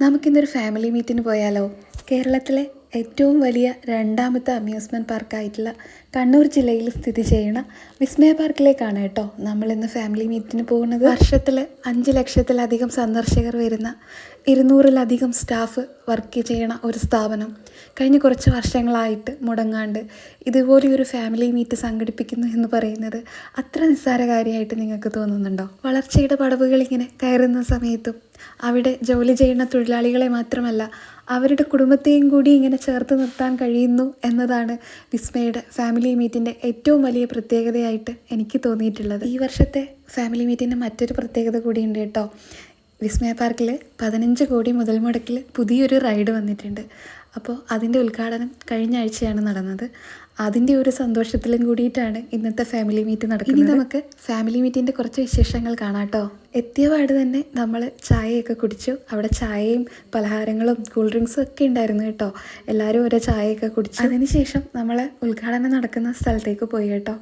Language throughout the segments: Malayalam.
നമുക്കിന്നൊരു ഫാമിലി മീറ്റിന് പോയാലോ? കേരളത്തിലെ ഏറ്റവും വലിയ രണ്ടാമത്തെ അമ്യൂസ്മെന്റ് പാർക്കായിട്ടുള്ള കണ്ണൂർ ജില്ലയിൽ സ്ഥിതി ചെയ്യുന്ന വിസ്മയ പാർക്കിലേക്കാണ് കേട്ടോ നമ്മളിന്ന് ഫാമിലി മീറ്റിന് പോകുന്നത്. വർഷത്തിൽ അഞ്ച് ലക്ഷത്തിലധികം സന്ദർശകർ വരുന്ന ഇരുന്നൂറിലധികം സ്റ്റാഫ് വർക്ക് ചെയ്യണ ഒരു സ്ഥാപനം കഴിഞ്ഞ കുറച്ച് വർഷങ്ങളായിട്ട് മുടങ്ങാണ്ട് ഇതുപോലെയൊരു ഫാമിലി മീറ്റ് സംഘടിപ്പിക്കുന്നു എന്ന് പറയുന്നത് അത്ര നിസ്സാര കാര്യമായിട്ട് നിങ്ങൾക്ക് തോന്നുന്നുണ്ടോ? വളർച്ചയുടെ പടവുകൾ ഇങ്ങനെ കയറുന്ന സമയത്തും അവിടെ ജോലി ചെയ്യുന്ന തൊഴിലാളികളെ മാത്രമല്ല അവരുടെ കുടുംബത്തെയും കൂടി ഇങ്ങനെ ചേർത്ത് നിർത്താൻ കഴിയുന്നു എന്നതാണ് വിസ്മയുടെ ഫാമിലി മീറ്റിന്റെ ഏറ്റവും വലിയ പ്രത്യേകതയായിട്ട് എനിക്ക് തോന്നിയിട്ടുള്ളത്. ഈ വർഷത്തെ ഫാമിലി മീറ്റിന്റെ മറ്റൊരു പ്രത്യേകത കൂടിയുണ്ട് കേട്ടോ. വിസ്മയ പാർക്കിൽ പതിനഞ്ച് കോടി മുതൽ മുടക്കിൽ പുതിയൊരു റൈഡ് വന്നിട്ടുണ്ട്. അപ്പോൾ അതിന്റെ ഉദ്ഘാടനം കഴിഞ്ഞ ആഴ്ചയാണ് നടന്നത്. അതിന്റെ ഒരു സന്തോഷത്തിലും കൂടിയിട്ടാണ് ഇന്നത്തെ ഫാമിലി മീറ്റ് നടക്കുന്നത്. ഇനി നമുക്ക് ഫാമിലി മീറ്റിന്റെ കുറച്ച് വിശേഷങ്ങൾ കാണാം കേട്ടോ. എത്തിയ പാട് തന്നെ നമ്മൾ ചായയൊക്കെ കുടിച്ചു. അവിടെ ചായയും പലഹാരങ്ങളും കൂൾ ഡ്രിങ്ക്സും ഒക്കെ ഉണ്ടായിരുന്നു കേട്ടോ. എല്ലാവരും ഓരോ ചായയൊക്കെ കുടിച്ചു. അതിനുശേഷം നമ്മൾ ഉദ്ഘാടനം നടക്കുന്ന സ്ഥലത്തേക്ക് പോയി കേട്ടോ.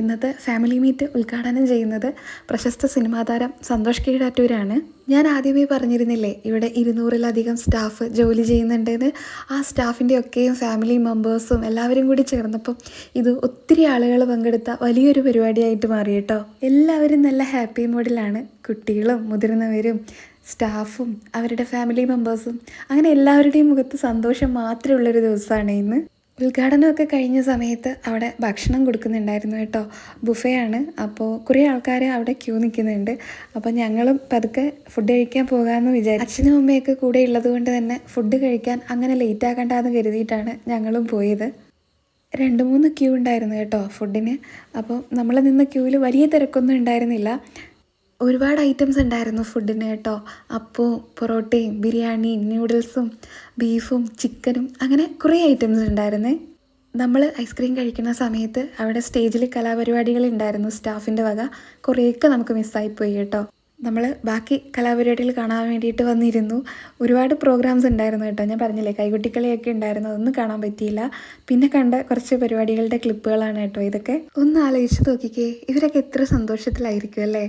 ഇന്നത്തെ ഫാമിലി മീറ്റ് ഉദ്ഘാടനം ചെയ്യുന്നത് പ്രശസ്ത സിനിമാ താരം സന്തോഷ് കീഴാറ്റൂരാണ് ഞാൻ ആദ്യമേ പറഞ്ഞിരുന്നില്ലേ ഇവിടെ ഇരുന്നൂറിലധികം സ്റ്റാഫ് ജോലി ചെയ്യുന്നുണ്ടെന്ന്. ആ സ്റ്റാഫിന്റെ ഒക്കെയും ഫാമിലി മെമ്പേഴ്സും എല്ലാവരും കൂടി ചേർന്നപ്പം ഇത് ഒത്തിരി ആളുകൾ പങ്കെടുത്ത വലിയൊരു പരിപാടിയായിട്ട് മാറി കേട്ടോ. എല്ലാവരും നല്ല ഹാപ്പി മൂഡിലാണ് കുട്ടികളും മുതിർന്നവരും സ്റ്റാഫും അവരുടെ ഫാമിലി മെമ്പേഴ്സും അങ്ങനെ എല്ലാവരുടെയും മുഖത്ത് സന്തോഷം മാത്രമേ ഉള്ളൊരു ദിവസമാണ് ഇന്ന്. ഉദ്ഘാടനമൊക്കെ കഴിഞ്ഞ സമയത്ത് അവിടെ ഭക്ഷണം കൊടുക്കുന്നുണ്ടായിരുന്നു കേട്ടോ. ബുഫയാണ്. അപ്പോൾ കുറേ ആൾക്കാർ അവിടെ ക്യൂ നിൽക്കുന്നുണ്ട്. അപ്പോൾ ഞങ്ങളും പതുക്കെ ഫുഡ് കഴിക്കാൻ പോകാമെന്ന് വിചാരിച്ചു അച്ഛനും അമ്മയൊക്കെ കൂടെ ഉള്ളത് കൊണ്ട് തന്നെ ഫുഡ് കഴിക്കാൻ അങ്ങനെ ലേറ്റ് ആക്കണ്ടെന്ന് കരുതിയിട്ടാണ് ഞങ്ങളും പോയത്. രണ്ട് മൂന്ന് ക്യൂ ഉണ്ടായിരുന്നു കേട്ടോ ഫുഡിന് അപ്പോൾ നമ്മൾ നിന്ന ക്യൂവിൽ വലിയ തിരക്കൊന്നും ഉണ്ടായിരുന്നില്ല. ഒരുപാട് ഐറ്റംസ് ഉണ്ടായിരുന്നു ഫുഡിന് കേട്ടോ. അപ്പോൾ പൊറോട്ടയും ബിരിയാണിയും ന്യൂഡിൽസും ബീഫും ചിക്കനും അങ്ങനെ കുറേ ഐറ്റംസ് ഉണ്ടായിരുന്നേ. നമ്മൾ ഐസ്ക്രീം കഴിക്കുന്ന സമയത്ത് അവിടെ സ്റ്റേജിൽ കലാപരിപാടികൾ ഉണ്ടായിരുന്നു സ്റ്റാഫിന്റെ വക. കുറേയൊക്കെ നമുക്ക് മിസ്സായിപ്പോയി കേട്ടോ. നമ്മൾ ബാക്കി കലാപരിപാടികൾ കാണാൻ വേണ്ടിയിട്ട് വന്നിരുന്നു. ഒരുപാട് പ്രോഗ്രാംസ് ഉണ്ടായിരുന്നു കേട്ടോ. ഞാൻ പറഞ്ഞില്ലേ കൈകുട്ടിക്കളിയൊക്കെ ഉണ്ടായിരുന്നു. അതൊന്നും കാണാൻ പറ്റിയില്ല. പിന്നെ കണ്ട കുറച്ച് പരിപാടികളുടെ ക്ലിപ്പുകളാണ് കേട്ടോ ഇതൊക്കെ. ഒന്ന് ആലോചിച്ച് നോക്കിക്കേ ഇവരൊക്കെ എത്ര സന്തോഷത്തിലായിരിക്കും അല്ലേ?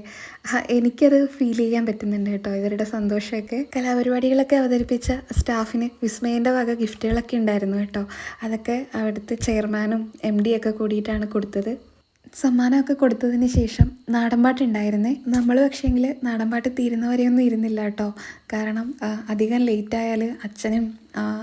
എനിക്കത് ഫീൽ ചെയ്യാൻ പറ്റുന്നുണ്ട് കേട്ടോ ഇവരുടെ സന്തോഷമൊക്കെ. കലാപരിപാടികളൊക്കെ അവതരിപ്പിച്ച സ്റ്റാഫിന് വിസ്മയന്റെ വക ഗിഫ്റ്റുകളൊക്കെ ഉണ്ടായിരുന്നു കേട്ടോ. അതൊക്കെ അവിടുത്തെ ചെയർമാനും എം ഡിയൊക്കെ കൂടിയിട്ടാണ് കൊടുത്തത്. സമ്മാനമൊക്കെ കൊടുത്തതിന് ശേഷം നാടൻപാട്ടുണ്ടായിരുന്നേ നമ്മൾ പക്ഷേങ്കിൽ നാടൻപാട്ട് തീരുന്നവരെയൊന്നും ഇരുന്നില്ല കേട്ടോ. കാരണം അധികം ലേറ്റ് ആയാൽ അച്ഛനും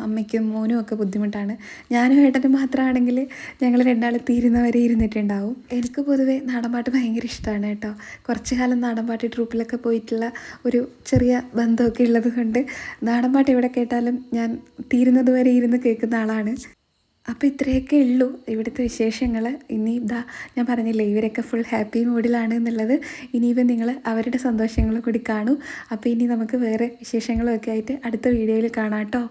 അമ്മയ്ക്കും മോനും ഒക്കെ ബുദ്ധിമുട്ടാണ്. ഞാനും ഏട്ടനും മാത്രമാണെങ്കിൽ ഞങ്ങൾ രണ്ടാൾ തീരുന്നവരെ ഇരുന്നിട്ടുണ്ടാവും. എനിക്ക് പൊതുവേ നാടൻപാട്ട് ഭയങ്കര ഇഷ്ടമാണ് കേട്ടോ. കുറച്ച് കാലം നാടൻപാട്ട് ട്രൂപ്പിലൊക്കെ പോയിട്ടുള്ള ഒരു ചെറിയ ബന്ധമൊക്കെ ഉള്ളത് കൊണ്ട് നാടൻപാട്ട് എവിടെ കേട്ടാലും ഞാൻ തീരുന്നത് വരെ ഇരുന്ന് കേൾക്കുന്ന ആളാണ്. അപ്പോൾ ഇത്രയൊക്കെ ഉള്ളൂ ഇവിടുത്തെ വിശേഷങ്ങൾ ഇനി ഇതാ ഞാൻ പറഞ്ഞില്ലേ ഇവരൊക്കെ ഫുൾ ഹാപ്പി മൂഡിലാണ് എന്നുള്ളത്. ഇനിയിപ്പം നിങ്ങൾ അവരുടെ സന്തോഷങ്ങളും കൂടി കാണൂ. അപ്പോൾ ഇനി നമുക്ക് വേറെ വിശേഷങ്ങളും ഒക്കെ ആയിട്ട് അടുത്ത വീഡിയോയിൽ കാണാം കേട്ടോ.